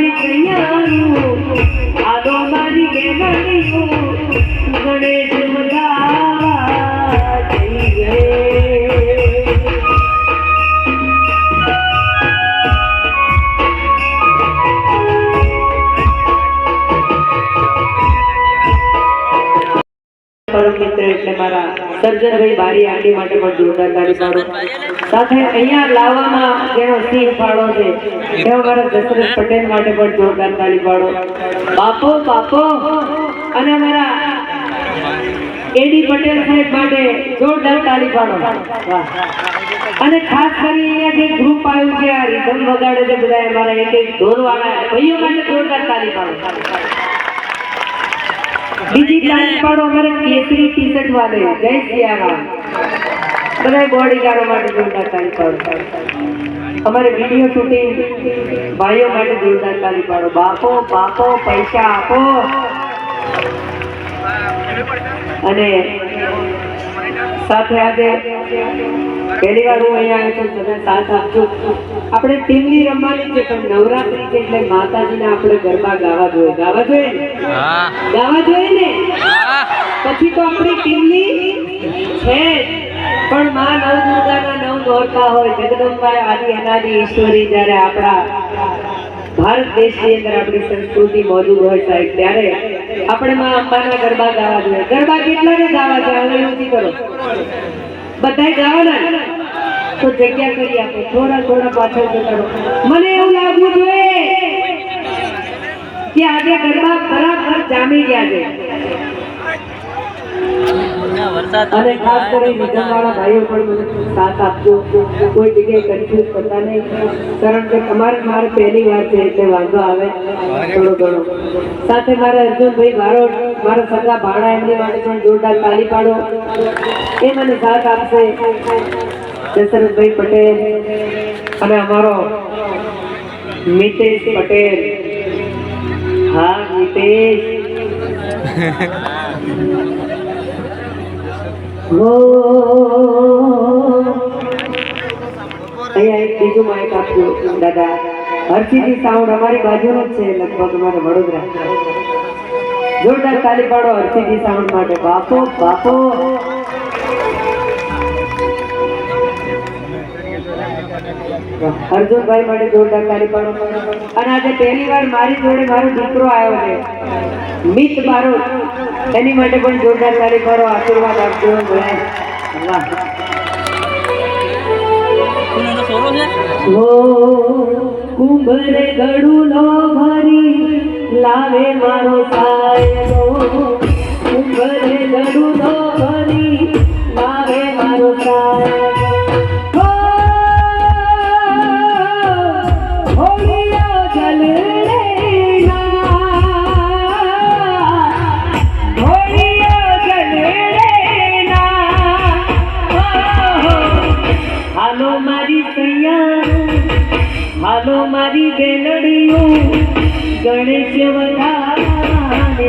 હાલો મારી સૈયારો હાલો મારી બેનડીઓ ગણેશ વધાવા જઈએ પરમ મિત્ર એટલે મારા સર્જનભાઈ બારી આંટી માટે પણ જોરદાર તાળી સાથે અહીંયા લાવવામાં જેનો સિંહ ફાળો છે, એવો મારા દશરથ પટેલ માટે પણ જોરદાર તાળી પાડો. બાપો બાપો! અને મારા એડી પટેલ સાહેબ માટે જોરદાર તાળી પાડો. અને ખાસ કરી અહીંયા જે ગ્રુપ આવ્યું છે, આ રીધમ વગાડે છે બધા અમારા એક એક ઢોલવાળા ભાઈઓ માટે જોરદાર તાળી પાડો. બીજી લાઈન પાડો, અમારે કેસરી ટી શર્ટ વાલે. જય સિયારામ. બધા બોડીગાર્ડો માટે જોરદાર તાળી પાડો. અમારે વીડિયો શૂટિંગ ભાઈઓ માટે જોરદાર તાળી પાડો. બાપો બાપો પૈસા આપો. અને સાથે આજે પહેલી વાર હું અહીંયા આવ્યો છું તમે સાથ આપજો. આપણે ટીમની રમવાની છે પણ નવરાત્રી છે એટલે માતાજીને આપણે ગરબા ગાવા જોઈએ. ગાવા જોઈએ ને? ગાવા જોઈએ ને? પછી તો આપણી ટીમની છે પણ માં નવ દુર્ગાના નવ નોરતા હોય જગદંબા આદિ અનાદિ ઈશ્વરી જ્યારે આપણા ભારત દેશની અંદર આપણી સંસ્કૃતિ મોજૂદ હોય સાહેબ, ત્યારે આપણે માં અંબાના ગરબા ગાવા જોઈએ. ગરબા કેટલાને ગાવા છે નથી કરો. બધાય ગાવાના? તો જગ્યા કરી આપો. થોડા થોડા પાછળ કરો મને એવું લાગવું જોઈએ કે આજે ગરબા બરાબર જામી ગયા છે. અને ખાસ કરી વાળા ભાઈઓ પણ મને સાથ આપજો. કોઈ જગ્યાએ કન્ફ્યુઝ થતા નહીં. કારણ કે તમારે મારે પહેલી વાર છે એટલે વાંધો આવે. થોડો ઘણો. સાથે મારા અર્જુનભાઈ મારો મારા સગા ભાડા એમની માટે પણ જોરદાર તાળી પાડો. એ મને સાથ આપશે. દશરથભાઈ પટેલ અને અમારો મિતેશ પટેલ. હા મિતેશ. અહીંયા એક બીજું માઇક આપ્યું દાદા. હરસિદ્ધિ સાઉન્ડ અમારી બાજુનો જ છે, લગભગ અમારે વડોદરા. જોરદાર તાલી પાડો હરસિદ્ધિ સાઉન્ડ માટે. બાપો બાપો. અર્જુનભાઈ માટે જોરદાર તારી પાડો અને આજે પહેલી વાર મારી જોડે મારો દીકરો આવ્યો છે મિત મારો એની માટે પણ જોરદાર તારી પાડો આશીર્વાદ આપજો ઓ કુંભરે ગળુલો ભરી લાવે મારો સાયો કુંભરે ગળુલો ભરી હાલો મારી બેલડીઓ ગણેશ વધારે